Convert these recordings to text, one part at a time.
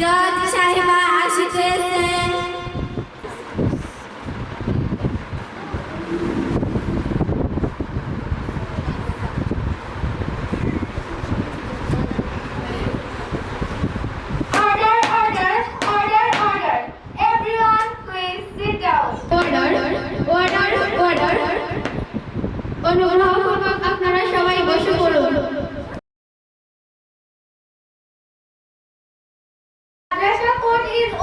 Dad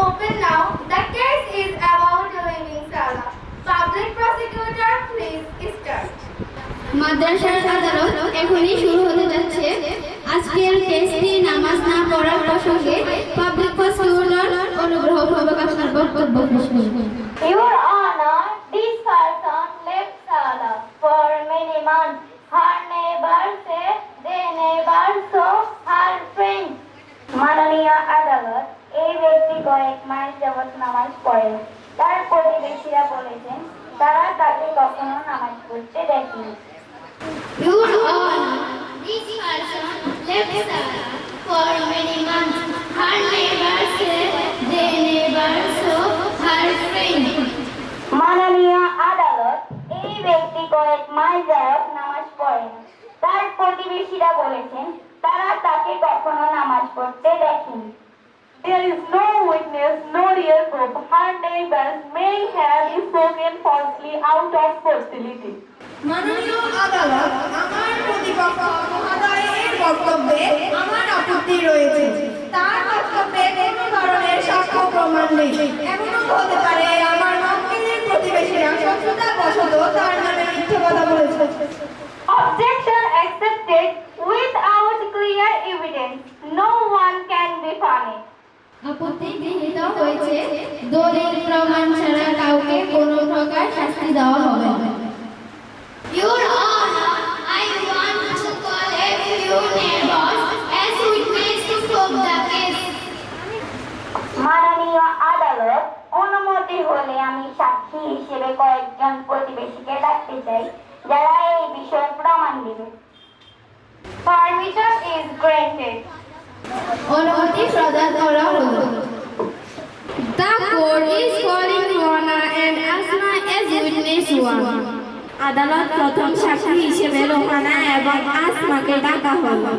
open now. The case is about the living Salah. Public prosecutor, please start. মাদ্রাসার আদালত এখনই শুরু হতে যাচ্ছে আজকের টেস্টে নামাজ না পড়ার প্রসঙ্গে পাবলিক প্রসিকিউটর অনুগ্রহপূর্বক আপনার বক্তব্য পেশ করবেন Your Honor, this person left Salah for many months. Her neighbor said they never saw her friend. মাননীয় আদালত এই ব্যক্তি কয়েক মাস যাবৎ নামাজ পড়ে। তার প্রতিবেশীরা বলেছেন তারা তাকে কখনো নামাজ পড়তে দেখেনি। This person left Salah for many months. Her neighbor said they never saw her friend. মাননীয় আদালত এই ব্যক্তি কয়েক মাস যাবৎ নামাজ পড়েন তার প্রতিবেশীরা বলেছেন তারা তাকে কখনো নামাজ পড়তে দেখেনি। There is no witness, no real proof. Her neighbors may have spoken falsely out of hostility. মাননীয় আদালত আমার প্রতিপক্ষ মহোদয়ের বক্তব্যে আমার আপত্তি রয়েছে তার বক্তব্যে কোনো ধরনের সাক্ষ্য প্রমাণ নেই এমনও হতে আপত্তি গৃহীত হয়েছে। দলিল প্রমাণ ছাড়া কাউকে কোনো প্রকার শাস্তি দেওয়া হবে না। Your Honor, I want to call a few neighbors as witness to prove the case. মাননীয় আদালত অনুমতি হলে আমি সাক্ষী হিসেবে কয়েকজন প্রতিবেশীকে ডাকতে চাই যারা এই বিষয়ে প্রমাণ দেবে। পারমিশন ইজ গ্রান্টেড অনুমতি প্রদান করা হলো The court is calling Rona and Asma as witness one. আদালত প্রথম সাক্ষী হিসেবে রোহানা এবং আসমাকে ডাকা হলো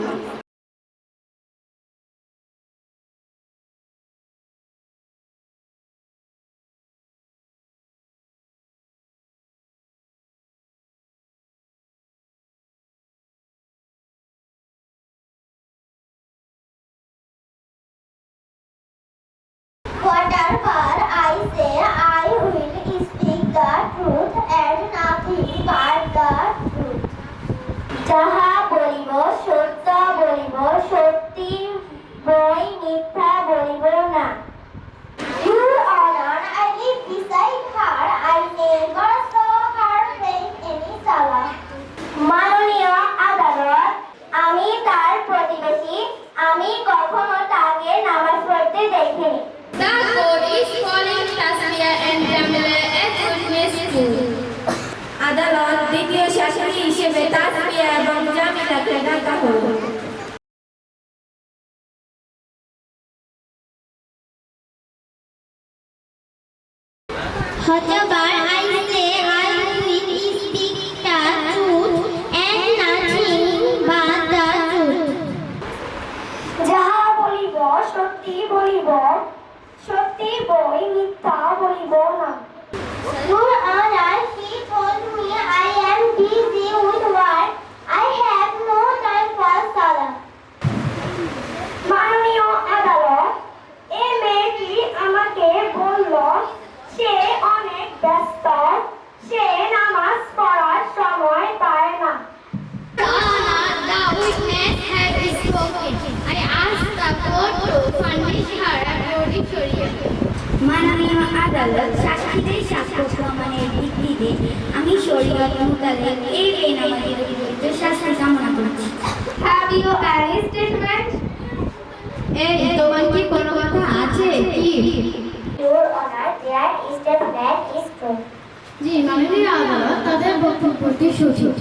Whatever I say, I will speak the truth and nothing but the truth. যাহা বলিব সত্য বলিব সত্যি বই মিথ্যা বলিব না Your Honor, I live beside her. I never saw her face any salah. মাননীয় আদালত আমি তার প্রতিবেশী আমি কখনো তাকে নামাজ পড়তে দেখিনি The court is calling Tasmiya and Jamila as witness two. আদালত দ্বিতীয় সাক্ষী হিসেবে তাসমিয়া এবং জামিলাকে ডাকা হলো সত্যি বই মিথ্যা বলিব না Your Honor, he told me I am busy with work. I have no time for salah. মাননীয় আদালত এ মেয়েটি আমাকে বলল সে অনেক ব্যস্ত সে নামাজ পড়ার সময় পায় না Honor, the witness has spoken. I ask the court to punish her according to Sharia. মাননীয় সাক্ষীদের সাক্ষ্য প্রমাণের ভিত্তিতে আমি শরীয়ত মোতাবেক এই এই নামাজের বিরুদ্ধে শাস্তি কামনা করছি Have you any statement? এই তোমার কি কোনো কথা আছে কি. জি মাননীয় আদালত তাদের বক্তব্যটি সঠিক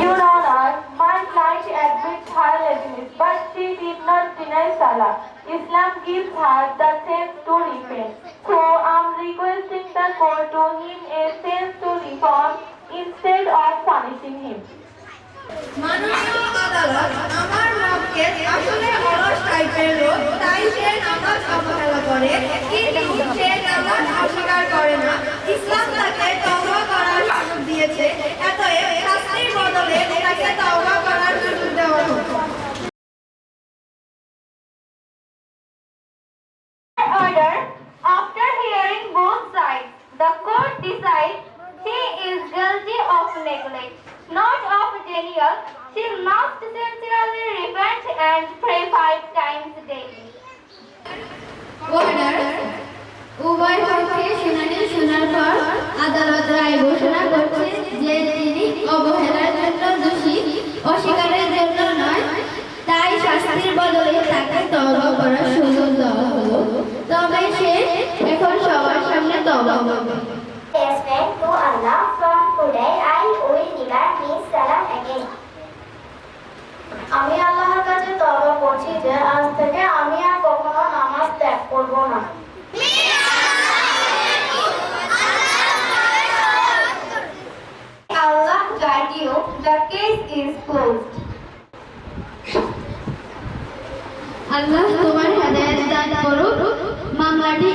Your Honor, my client admits her laziness, but she did not deny Salah. Islam gives her the sense to repent. So I'm requesting the court to him a sense to reform instead of punishing him. মাননীয় আদালত আমার মতকে আসলে অলস টাইপের লোক তাই সে নামাজ অবহেলা করে কিন্তু সে নামাজ অস্বীকার of. She must sincerely repent and pray five times করব না আল্লাহ. The case is closed. আল্লাহ তোমার হেদায়েত দান করুক মামলাটি